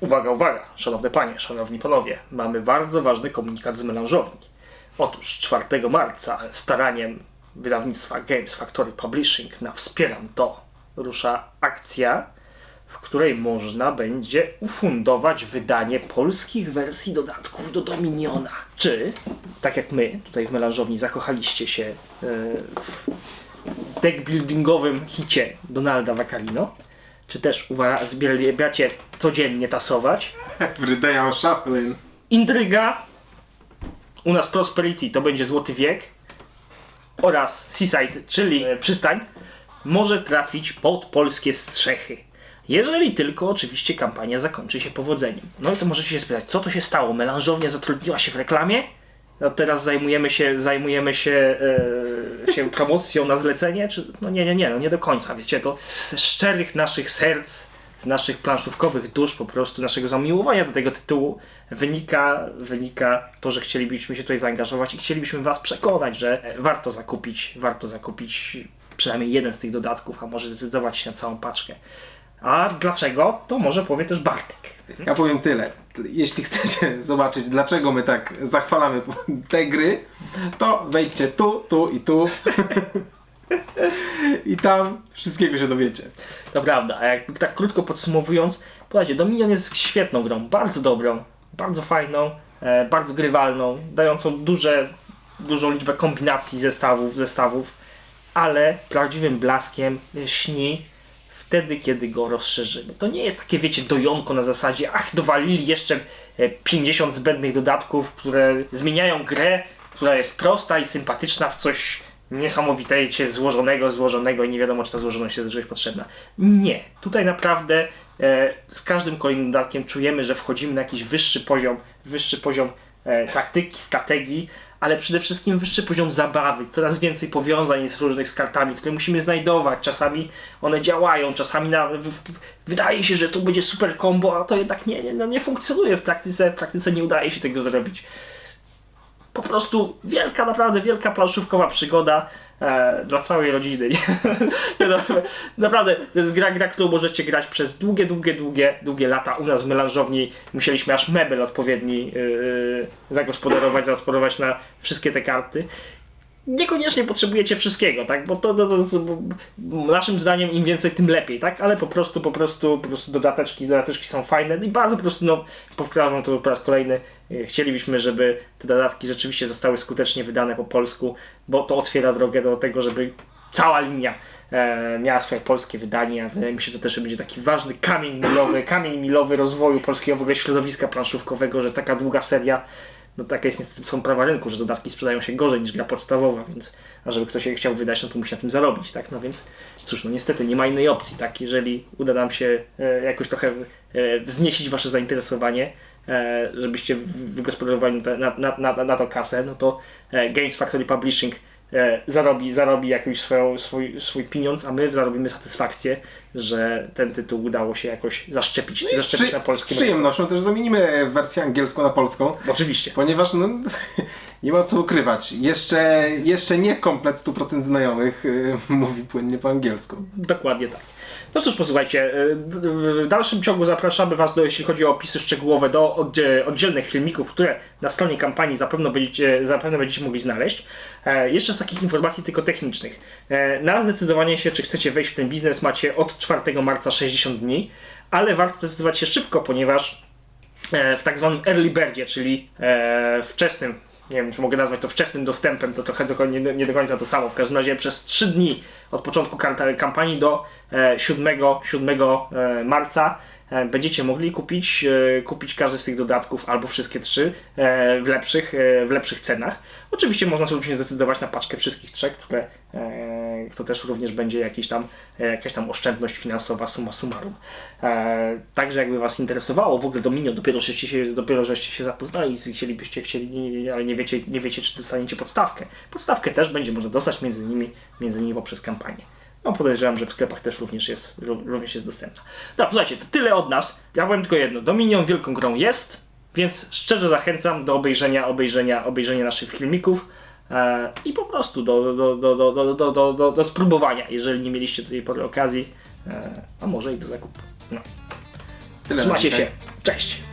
Uwaga, uwaga, szanowne panie, szanowni panowie, mamy bardzo ważny komunikat z melanżowni. Otóż 4 marca staraniem wydawnictwa Games Factory Publishing na Wspieram To rusza akcja, w której można będzie ufundować wydanie polskich wersji dodatków do Dominiona. Czy, tak jak my tutaj w melanżowni zakochaliście się e, w deckbuildingowym hicie Donalda Vaccarino, czy też uwa- zbieracie codziennie tasować, Every day I'm shuffling. Intryga, u nas Prosperity to będzie Złoty Wiek oraz Seaside, czyli e, przystań, może trafić pod polskie strzechy. Jeżeli tylko oczywiście kampania zakończy się powodzeniem. No i to możecie się spytać, co to się stało? Melanżownia zatrudniła się w reklamie? A teraz zajmujemy się, zajmujemy się, e, się promocją na zlecenie? Czy, no nie, nie, nie, no nie do końca, wiecie, to z szczerych naszych serc, z naszych planszówkowych dusz, po prostu naszego zamiłowania do tego tytułu wynika, wynika to, że chcielibyśmy się tutaj zaangażować i chcielibyśmy Was przekonać, że warto zakupić, warto zakupić przynajmniej jeden z tych dodatków, a może zdecydować się na całą paczkę. A dlaczego? To może powie też Bartek. Ja powiem tyle. Jeśli chcecie zobaczyć, dlaczego my tak zachwalamy te gry, to wejdźcie tu, tu i tu. I tam wszystkiego się dowiecie. To prawda, a jak tak krótko podsumowując, podajcie, Dominion jest świetną grą, bardzo dobrą, bardzo fajną, e, bardzo grywalną, dającą duże, dużą liczbę kombinacji zestawów, zestawów, ale prawdziwym blaskiem śni wtedy, kiedy go rozszerzymy. To nie jest takie, wiecie, dojonko na zasadzie, ach, dowalili jeszcze e, 50 zbędnych dodatków, które zmieniają grę, która jest prosta i sympatyczna w coś niesamowicie złożonego, złożonego i nie wiadomo, czy ta złożoność jest rzecz potrzebna. Nie. Tutaj naprawdę e, z każdym kolejnym dodatkiem czujemy, że wchodzimy na jakiś wyższy poziom, wyższy poziom e, taktyki, strategii, ale przede wszystkim wyższy poziom zabawy. Coraz więcej powiązań jest różnych z kartami, które musimy znajdować. Czasami one działają, czasami na, w, w, wydaje się, że tu będzie super combo, a to jednak nie, nie, no nie funkcjonuje w praktyce. W praktyce nie udaje się tego zrobić po prostu wielka, naprawdę wielka planszówkowa przygoda e, dla całej rodziny. No, naprawdę, to jest gra, gra, którą możecie grać przez długie, długie, długie, długie lata. U nas w melanżowni musieliśmy aż mebel odpowiedni yy, zagospodarować, zagospodarować na wszystkie te karty. Niekoniecznie potrzebujecie wszystkiego, tak? Bo to, to, to, to bo naszym zdaniem im więcej, tym lepiej, tak? Ale po prostu, po prostu, po prostu dodateczki, dodateczki są fajne i bardzo po prostu, no, powtarzam to po raz kolejny, e, chcielibyśmy, żeby te dodatki rzeczywiście zostały skutecznie wydane po polsku, bo to otwiera drogę do tego, żeby cała linia e, miała swoje polskie wydanie, a wydaje mi się, że to też będzie taki ważny kamień milowy, kamień milowy rozwoju polskiego w ogóle środowiska planszówkowego, że taka długa seria no takie jest niestety są prawa rynku, że dodatki sprzedają się gorzej niż gra podstawowa, więc a żeby ktoś je chciał wydać, no to musi na tym zarobić, tak? No więc cóż, no niestety nie ma innej opcji, tak? Jeżeli uda nam się e, jakoś trochę e, wzniecić wasze zainteresowanie, e, żebyście wygospodarowali na, na, na, na, to kasę, no to e, Games Factory Publishing zarobi, zarobi jakiś swoją, swój, swój pieniądz, a my zarobimy satysfakcję, że ten tytuł udało się jakoś zaszczepić, No z, zaszczepić przy, na z polskim przyjemnością też zamienimy wersję angielską na polską. Oczywiście. Ponieważ no, nie ma co ukrywać. Jeszcze, jeszcze nie komplet 100% znajomych y, mówi płynnie po angielsku. Dokładnie tak. No cóż, posłuchajcie, y, w dalszym ciągu zapraszamy Was, do, jeśli chodzi o opisy szczegółowe, do oddzie- oddzielnych filmików, które na stronie kampanii zapewne będziecie, zapewne będziecie mogli znaleźć. E, jeszcze z takich informacji tylko technicznych. E, na zdecydowanie się, czy chcecie wejść w ten biznes, macie od 4 marca 60 dni, ale warto zdecydować się szybko, ponieważ e, w tak zwanym early birdzie, czyli e, wczesnym, nie wiem czy mogę nazwać to wczesnym dostępem, to trochę nie, nie do końca to samo. W każdym razie przez 3 dni od początku kampanii do e, 7, 7 e, marca e, będziecie mogli kupić, kupić każdy z tych dodatków albo wszystkie trzy w, lepszych, w lepszych cenach. Oczywiście można sobie również zdecydować na paczkę wszystkich trzech, które to też również będzie jakiś tam, e, jakaś tam oszczędność finansowa summa summarum. E, także jakby Was interesowało, w ogóle Dominion, dopiero żeście się, dopiero żeście się zapoznali i chcielibyście, chcieli, ale nie wiecie, nie wiecie, czy dostaniecie podstawkę. Podstawkę też będzie można dostać między nimi, między innymi poprzez kampanię. No podejrzewam, że w sklepach też również jest, ró- również jest dostępna. Dobra, słuchajcie, to tyle od nas. Ja powiem tylko jedno. Dominion wielką grą jest, więc szczerze zachęcam do obejrzenia, obejrzenia, obejrzenia naszych filmików i po prostu do, do, do, do, do, do, do, do, do spróbowania, jeżeli nie mieliście do tej pory okazji, e, a może i do zakupu. No. Tyle Trzymajcie się. Cześć!